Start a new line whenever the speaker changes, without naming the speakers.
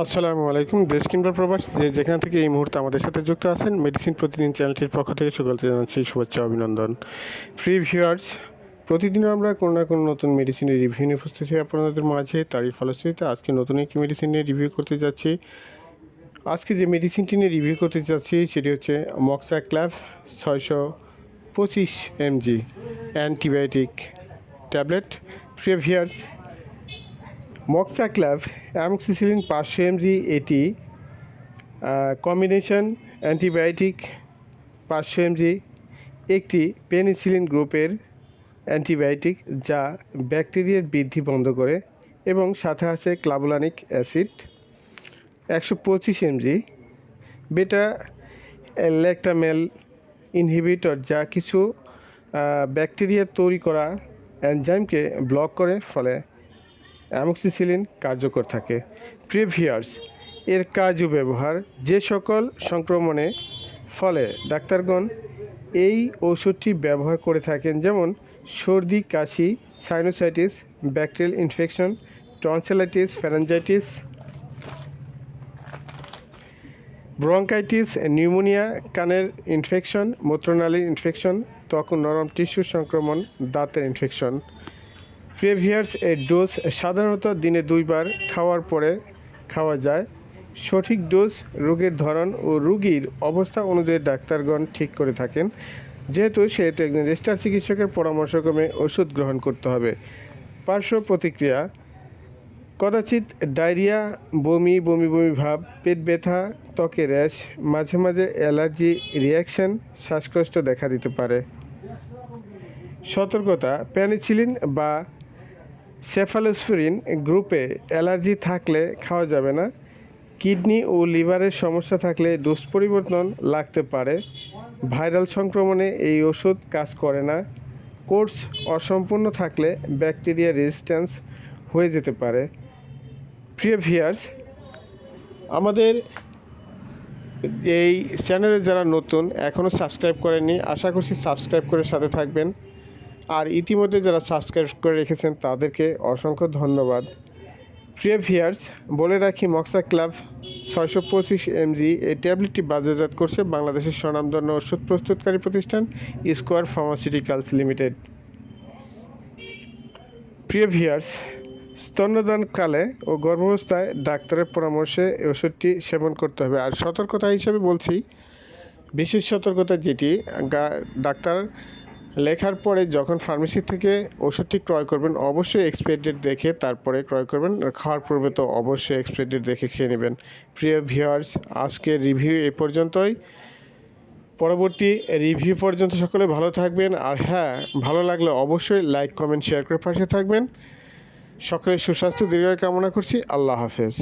আসসালামু আলাইকুম। দেশ কিংবা প্রবাস, যে যেখান থেকে এই মুহূর্তে আমাদের সাথে যুক্ত আছেন মেডিসিন প্রতিদিন চ্যানেলটির পক্ষ থেকে সকলকে জানাচ্ছি শুভেচ্ছা, অভিনন্দন। ফ্রি ভিউয়ার্স প্রতিদিন আমরা কোনো না কোনো নতুন মেডিসিনের রিভিউ নিয়ে উপস্থিত হই আপনাদের মাঝে। তারই ফলশ্রুতিতে আজকে নতুন একটি মেডিসিন নিয়ে রিভিউ করতে যাচ্ছি। আজকে যে মেডিসিনটি নিয়ে রিভিউ করতে যাচ্ছি, সেটি হচ্ছে মক্সা ক্ল্যাভ ছয়শো পঁচিশ MG antibiotic tablet. Free viewers মক্সাক্লাভ amoxicillin পাঁচশো এমজি এটি কম্বিনেশন অ্যান্টিবায়োটিক পাঁচশো এমজি, একটি পেনিসিলিন গ্রুপের অ্যান্টিবায়োটিক যা ব্যাকটেরিয়ার বৃদ্ধি বন্ধ করে এবং সাথে আছে ক্লাবুলানিক অ্যাসিড, একশো পঁচিশ এমজি। বেটা ল্যাক্টামেল ইনহিবিটর যা কিছু ব্যাকটেরিয়ার তৈরি করা এনজাইমকে ব্লক করে, ফলে অ্যামক্সিসিলিন কার্যকর থাকে। প্রিভিয়ার্স, এর কাজ ও ব্যবহার যে সকল সংক্রমণে ফলে। ডাক্তারগণ, এই ওষুধটি ব্যবহার করে থাকেন যেমন সর্দি, কাশি sinusitis bacterial infection tonsillitis pharyngitis bronchitis pneumonia কানের ইনফেকশন মূত্রনালীর ইনফেকশন ত্বক নরম টিস্যু সংক্রমণ, দাঁতের ইনফেকশন প্রেভিয়ার্স এর ডোজ সাধারণত দিনে দুইবার খাওয়ার পরে খাওয়া যায়। সঠিক ডোজ রোগের ধরন ও রোগীর অবস্থা অনুযায়ী ডাক্তারগণ ঠিক করে থাকেন। যেহেতু সেহেতু একজন রেজিস্টার চিকিৎসকের পরামর্শক্রমে ওষুধ গ্রহণ করতে হবে। পার্শ্ব প্রতিক্রিয়া, কদাচিৎ ডায়রিয়া, বমি বমি বমি ভাব, পেট ব্যথা ত্বকে র্যাশ, মাঝে মাঝে অ্যালার্জি রিয়াকশন শ্বাসকষ্ট দেখা দিতে পারে। সতর্কতা প্যানিসিলিন বা সেফালোস্ফিরিন গ্রুপে অ্যালার্জি থাকলে খাওয়া যাবে না। কিডনি ও লিভারের সমস্যা থাকলে ডোজ পরিবর্তন লাগতে পারে। ভাইরাল সংক্রমণে এই ওষুধ কাজ করে না। কোর্স অসম্পূর্ণ থাকলে ব্যাকটেরিয়া রেজিস্ট্যান্স হয়ে যেতে পারে। প্রিয় ভিয়ার্স আমাদের এই চ্যানেলে যারা নতুন এখনও সাবস্ক্রাইব করেননি, আশা করছি সাবস্ক্রাইব করে সাথে থাকবেন। আর ইতিমধ্যে যারা সাবস্ক্রাইব করে রেখেছেন তাদেরকে অসংখ্য ধন্যবাদ। প্রিয় ভিয়ার্স বলে রাখি মক্সা ক্লাব ছয়শো পঁচিশ এমজি এই ট্যাবলেটটি বাজারজাত করছে বাংলাদেশের স্বনামধন্য ওষুধ প্রস্তুতকারী প্রতিষ্ঠান স্কোয়ার ফার্মাসিউটিক্যালস লিমিটেড প্রিয় ভিয়ার্স স্তন্যদানকালে ও গর্ভাবস্থায় ডাক্তারের পরামর্শে এই ওষুধটি সেবন করতে হবে। আর সতর্কতা হিসেবে বলছি, বিশেষ সতর্কতা যেটি ডাক্তার লেখার পরে যখন ফার্মেসি থেকে ওষুধটি ক্রয় করবেন, অবশ্যই এক্সপায়ার ডেট দেখে তারপরে ক্রয় করবেন। খাওয়ার পূর্বে তো অবশ্যই এক্সপায়ার ডেট দেখে খেয়ে নেবেন। প্রিয় ভিউয়ার্স আজকের রিভিউ এ পর্যন্তই। পরবর্তী রিভিউ পর্যন্ত সকলে ভালো থাকবেন। আর হ্যাঁ ভালো লাগলে অবশ্যই লাইক কমেন্ট শেয়ার করে পাশে থাকবেন। সকলে সুস্বাস্থ্য দীর্ঘ কামনা করছি। আল্লাহ হাফেজ।